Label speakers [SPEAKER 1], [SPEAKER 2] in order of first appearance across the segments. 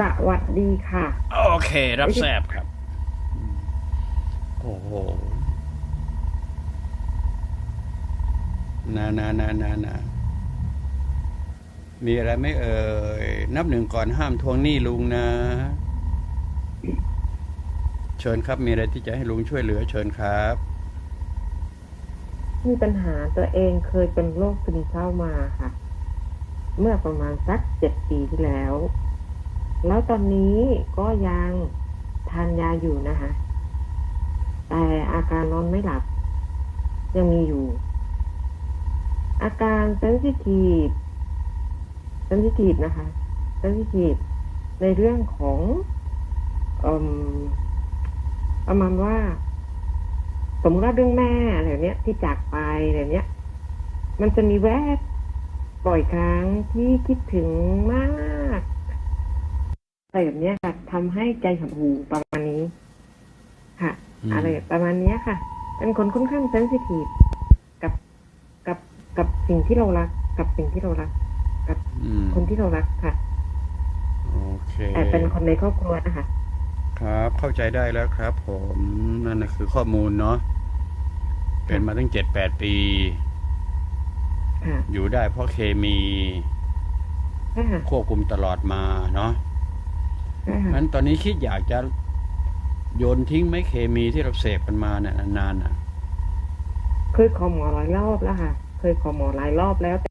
[SPEAKER 1] สวัสดีค่ะ
[SPEAKER 2] โอเค รับแซบครับ โอ้โหนานานานานามีอะไรไหม่เอ่ย นับหนึ่งก่อนห้ามทวงหนี้ลุงนะ เชิญครับ มีอะไรที่จะให้ลุงช่วยเหลือ เชิญครับ
[SPEAKER 1] มีปัญหาตัวเองเคยเป็นโรคซึมเศร้ามาค่ะ เมื่อประมาณสักเจ็ดปีที่แล้ว แล้วตอนนี้ก็ยังทานยาอยู่นะคะ แต่อาการนอนไม่หลับ ยังมีอยู่ อาการเซนซิทีฟเซนซิทีฟนะคะเซนซิทีฟในเรื่องของอมประมาณว่า สมมติว่าเรื่องแม่อะไรเนี้ยที่จากไปอะไรเนี้ย มันจะมีแวบบ่อยครั้งที่คิดถึงมาก อะไรแบบเนี้ยค่ะทำให้ใจหดหูประมาณนี้ ค่ะ
[SPEAKER 2] อืม
[SPEAKER 1] อะไรประมาณเนี้ยค่ะ เป็นคนค่อนข้างเซนซิทีฟกับกับกับสิ่งที่เรารัก กับสิ่งที่เรารัก กับ
[SPEAKER 2] อืม
[SPEAKER 1] คนที่เรารักค่ะ
[SPEAKER 2] โอเค
[SPEAKER 1] แต่เป็นคนในครอบครัวนะคะ
[SPEAKER 2] ครับ เข้าใจได้แล้วครับ ผมนั่นนะคือข้อมูลเนาะเป็นมาตั้งเจ็ดแปดปี
[SPEAKER 1] ค่ะ
[SPEAKER 2] อยู่ได้เพราะเคมี
[SPEAKER 1] ใช่ค่ะ
[SPEAKER 2] ควบคุมตลอดมาเนาะ
[SPEAKER 1] ใช่ค่ะ
[SPEAKER 2] งั้นตอนนี้คิดอยากจะโยนทิ้งไหมเคมีที่เราเสพกันมาเนี่ยนานๆน่ะ
[SPEAKER 1] เคยขอหมอหลายรอบแล้วค่ะ เคยขอหมอหลายรอบแล้วแต่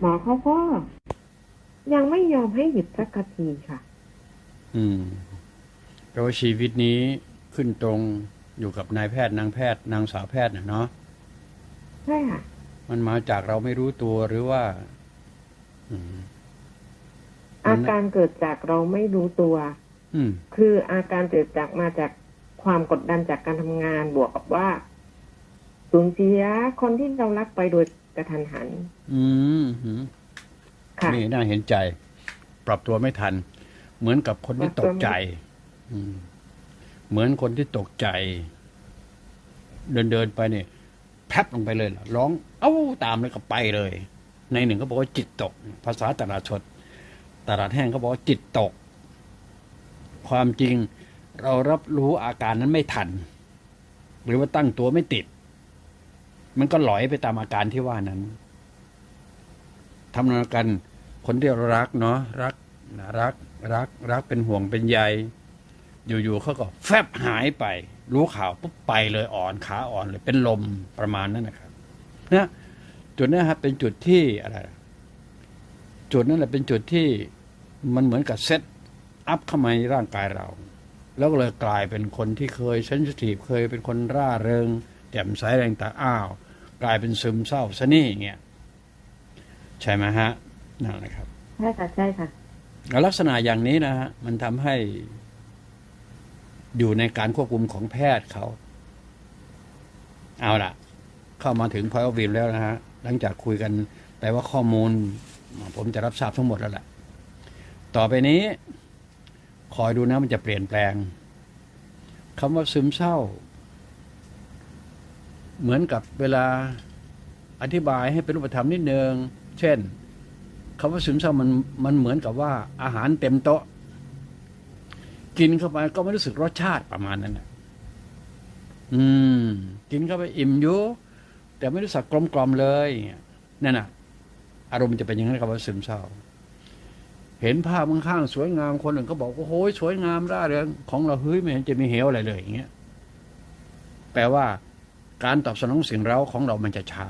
[SPEAKER 1] หมอเขาก็ยังไม่ยอมให้หยุดสักทีค่ะ
[SPEAKER 2] อืมเพราะว่าชีวิตนี้ขึ้นตรงอยู่กับนายแพทย์นางแพทย์นางสาวแพทย์น่ะเนาะ
[SPEAKER 1] ใช่ค่ะ
[SPEAKER 2] มันมาจากเราไม่รู้ตัวหรือว่า อืม
[SPEAKER 1] อาการเกิดจากเราไม่รู้ตัว
[SPEAKER 2] อืม
[SPEAKER 1] คืออาการเกิดจากมาจากความกดดันจากการทำงานบวกกับว่าสูญเสียคนที่เรารักไปโดยกระทันหัน
[SPEAKER 2] อืมหืม
[SPEAKER 1] ค่ะ
[SPEAKER 2] นี่น่าเห็นใจ ปรับตัวไม่ทัน เหมือนกับคนที่ตกใจอืมเหมือนคนที่ตกใจ เดินเดินๆไปเนี่ยแพรบลงไปเลยเหรอร้อง เอ้าตามเลยก็ไปเลย ในหนึ่งก็บอกว่าจิตตก ภาษาตลาดสด ตลาดแห้งเขาบอกว่าจิตตก ความจริงเรารับรู้อาการนั้นไม่ทัน หรือว่าตั้งตัวไม่ติด มันก็หลอยไปตามอาการที่ว่านั้นทำนองกันคนที่เรารักเนาะรักรักรักรักเป็นห่วงเป็นใยอยู่ๆเขาก็แฟบหายไป รู้ข่าวปุ๊บไปเลยอ่อนขาอ่อนเลยเป็นลมประมาณนั้นนะครับนะจุดนี้ครับเป็นจุดที่อะไร จุดนั้นแหละเป็นจุดที่ มันเหมือนกับเซตอัพเข้ามาในร่างกายเรา แล้วก็เลยกลายเป็นคนที่เคยเซนซิทีฟเคยเป็นคนร่าเริงแจ่มใสแรงตาอ้าว กลายเป็นซึมเศร้าซะนี่อย่างเงี้ยใช่ไหมฮะนั่นแหละครับ
[SPEAKER 1] ใช่ค่ะใช่ค่ะ
[SPEAKER 2] แล้วลักษณะอย่างนี้นะฮะมันทำให้อยู่ในการควบคุมของแพทย์เขา เอาล่ะ เข้ามาถึงพอยวินแล้วนะฮะ หลังจากคุยกันแปลว่าข้อมูล ผมจะรับทราบทั้งหมดแล้วแหละ ต่อไปนี้ คอยดูนะมันจะเปลี่ยนแปลงคำว่าซึมเศร้า เหมือนกับเวลาอธิบายให้เป็นรูปธรรมนิดนึงเช่นคำว่าซึมเศร้ามันมันเหมือนกับว่าอาหารเต็มโต๊ะ กินเข้าไปก็ไม่รู้สึกรสชาติประมาณนั้นนะอืม กินเข้าไปอิ่มอยู่แต่ไม่รู้สึกกลมกลอมเลยนั่นน่ะ อารมณ์จะเป็นอย่างนั้นคำว่าซึมเศร้า เห็นภาพข้างๆสวยงามคนอื่นก็บอกว่าโอ้ยสวยงามร่าเริงของเราเฮ้ยไม่เห็นจะมีเหวอะไรเลยอย่างเงี้ยแปลว่า การตอบสนองสิ่งเร้าของเรามันจะช้า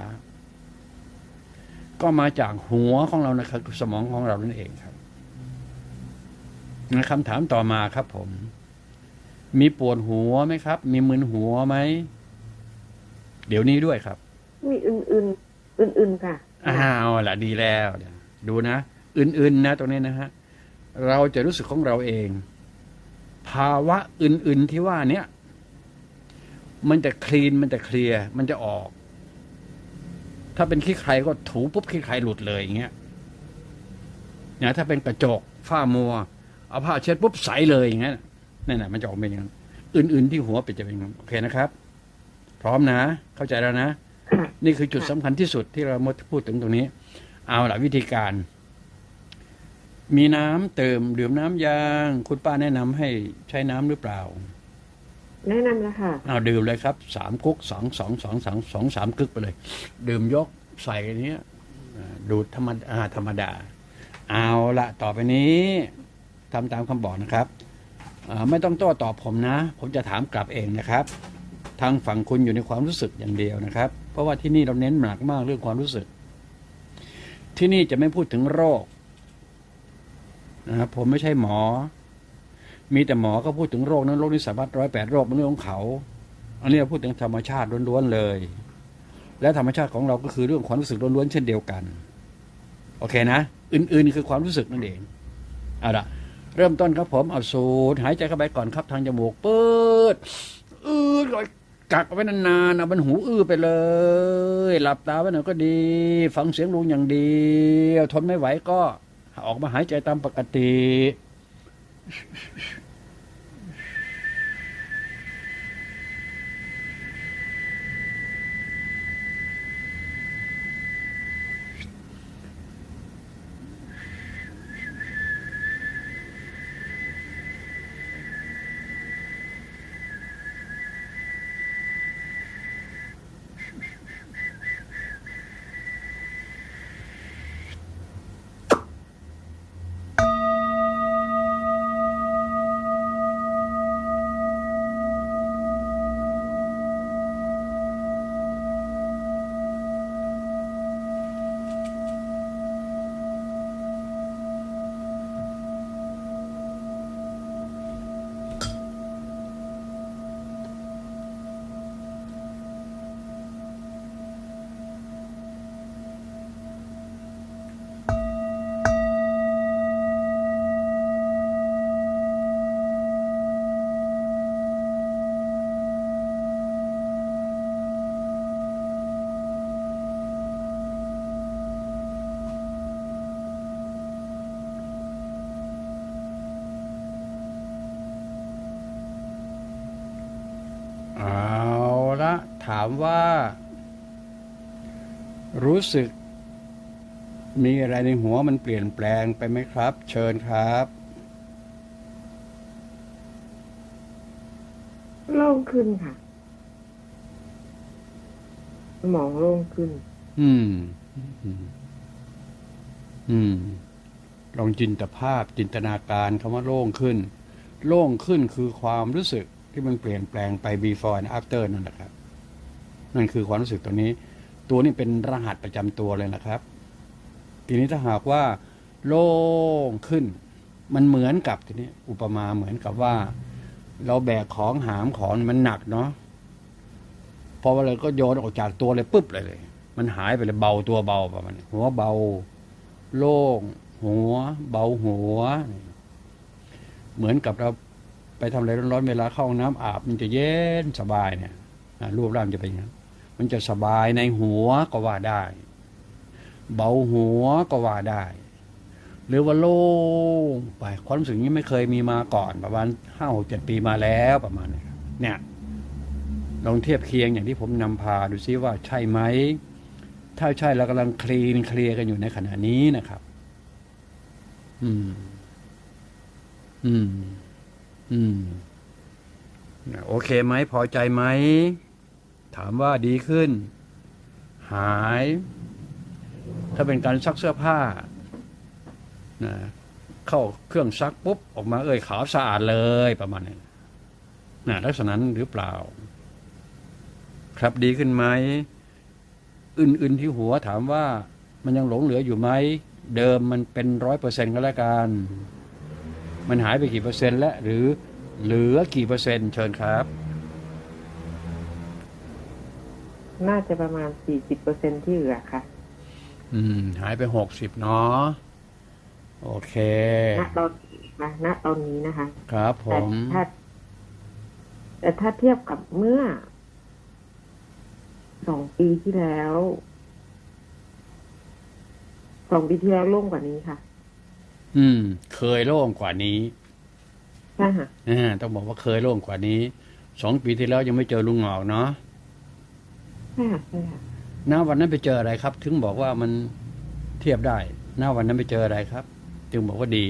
[SPEAKER 2] ก็มาจากหัวของเรานะครับสมองของเรานั่นเองครับคำถามต่อมาครับ ผม มีปวดหัวไหมครับ มีมึนหัวไหมเดี๋ยวนี้ด้วยครับ
[SPEAKER 1] มีอื่นๆ อื่นๆค่ะ
[SPEAKER 2] อ้าวล่ะดีแล้วเดี๋ยวดูนะ อื่นๆนะตรงนี้นะฮะเราจะรู้สึกของเราเอง ภาวะอื่นๆที่ว่าเนี้ยมันจะคลีนมันจะเคลียร์มันจะออก ถ้าเป็นขี้ใครก็ถูปุ๊บขี้ใครหลุดเลยอย่างเงี้ยนะถ้าเป็นกระจกฝ้ามัว เอาผ้าเช็ดปุ๊บใสเลยอย่างเงี้ยนั่นแหละมันจะออกเป็นอย่างนั้นอื่น ๆ ที่หัวเป็นจะเป็นอย่างนั้นโอเคนะครับ พร้อมนะ เข้าใจแล้วนะ
[SPEAKER 1] ค่ะ
[SPEAKER 2] นี่คือจุดสำคัญที่สุดที่เรามาพูดถึงตรงนี้ เอาละวิธีการ มีน้ำเติมดื่มน้ำยาง คุณป้าแนะนำให้ใช้น้ำหรือเปล่า
[SPEAKER 1] แนะนำแล้วค่ะ
[SPEAKER 2] อ้าวดื่มเลยครับสามกุ๊กสองสองสองสองสองสามกึกไปเลย ดื่มยกใส่อันเนี้ยอ่าดูดธรรมดาธรรมดา เอาละต่อไปนี้ทำตามคำบอกนะครับอ่าไม่ต้องโต้ตอบผมนะ ผมจะถามกลับเองนะครับ ทางฝั่งคุณอยู่ในความรู้สึกอย่างเดียวนะครับ เพราะว่าที่นี่เราเน้นหนักมากเรื่องความรู้สึก ที่นี่จะไม่พูดถึงโรค นะครับผมไม่ใช่หมอ มีแต่หมอก็พูดถึงโรคนั้นโรคนี้สามารถร้อยแปดโรคมันเรื่องของเขา อันนี้พูดถึงธรรมชาติล้วนๆเลย และธรรมชาติของเราก็คือเรื่องความรู้สึกล้วนๆเช่นเดียวกัน โอเคนะ อื่นๆคือความรู้สึกนั่นเองเอาละเริ่มต้นครับผมเอาสูดหายใจเข้าไปก่อนครับทางจมูกเปิดอืดก่อนกักไว้นานๆเอามันหูอื้อไปเลย หลับตาไว้หน่อยก็ดี ฟังเสียงลุงอย่างเดียวทนไม่ไหวก็ ออกมาหายใจตามปกติ เอาละถามว่า รู้สึก มีอะไรในหัวมันเปลี่ยนแปลงไปไหมครับ เชิญครับ
[SPEAKER 1] โล่งขึ้นค่ะสมองโล่งขึ้น
[SPEAKER 2] อืมอืม อืม ลองจินตภาพจินตนาการคำว่าโล่งขึ้น โล่งขึ้นคือความรู้สึกที่มันเปลี่ยนแปลงไป before and after นั่นแหละครับ นั่นคือความรู้สึกตัวนี้ ตัวนี้เป็นรหัสประจำตัวเลยนะครับ ทีนี้ถ้าหากว่าโล่งขึ้น มันเหมือนกับทีนี้อุปมาเหมือนกับว่า เราแบกของหามของมันหนักเนาะพอเราก็โยนออกจากตัวเลยปุ๊บเลยเลย มันหายไปเลยเบาตัวเบาประมาณนี้หัวเบา โล่งหัว เบาหัว เหมือนกับเราไปทำอะไรร้อนๆเวลาเข้าห้องน้ำอาบมันจะเย็นสบายเนี่ยรูปร่างจะเป็นอย่างนั้น มันจะสบายในหัวก็ว่าได้ เบาหัวก็ว่าได้ หรือว่าโล่งไปความรู้สึกนี้ไม่เคยมีมาก่อน ประมาณห้าหกเจ็ดปีมาแล้วประมาณนี้เนี่ย ลองเทียบเคียงอย่างที่ผมนำพาดูซิว่าใช่ไหมถ้าใช่เรากำลังคลีนเคลียร์กันอยู่ในขณะนี้นะครับ อืม อืม อืม โอเคไหม พอใจไหม ถามว่าดีขึ้น หาย ถ้าเป็นการซักเสื้อผ้านะเข้าเครื่องซักปุ๊บ ออกมาเอ่ยขาวสะอาดเลยประมาณนี้นะลักษณะนั้นหรือเปล่า ครับดีขึ้นไหมอื่นๆที่หัวถามว่ามันยังหลงเหลืออยู่ไหม เดิมมันเป็นร้อยเปอร์เซ็นต์ก็แล้วกันมันหายไปกี่เปอร์เซ็นต์แล้วหรือเหลือกี่เปอร์เซ็นต์เชิญครับ
[SPEAKER 1] น่าจะประมาณสี่สิบเปอร์เซ็นที่เหลือค่ะ
[SPEAKER 2] อืม หายไปหกสิบเนาะโอเค
[SPEAKER 1] ณตอนนี้นะณตอนนี้นะคะ
[SPEAKER 2] ครับผ
[SPEAKER 1] แต่
[SPEAKER 2] ม
[SPEAKER 1] ถ้าแต่ถ้าเทียบกับเมื่อสองปีที่แล้วสองปีที่แล้วโล่งกว่านี้ค่ะ
[SPEAKER 2] อืม เคยโล่งกว่านี้
[SPEAKER 1] ใช่ค่ะ
[SPEAKER 2] อ่าต้องบอกว่าเคยโล่งกว่านี้สองปีที่แล้วยังไม่เจอลุงหงอกเนาะ
[SPEAKER 1] ใช่ค่ะใช่ค่ะ
[SPEAKER 2] ณวันนั้นไปเจออะไรครับ ถึงบอกว่ามันเทียบได้ณวันนั้นไปเจออะไรครับ จึงบอกว่าดี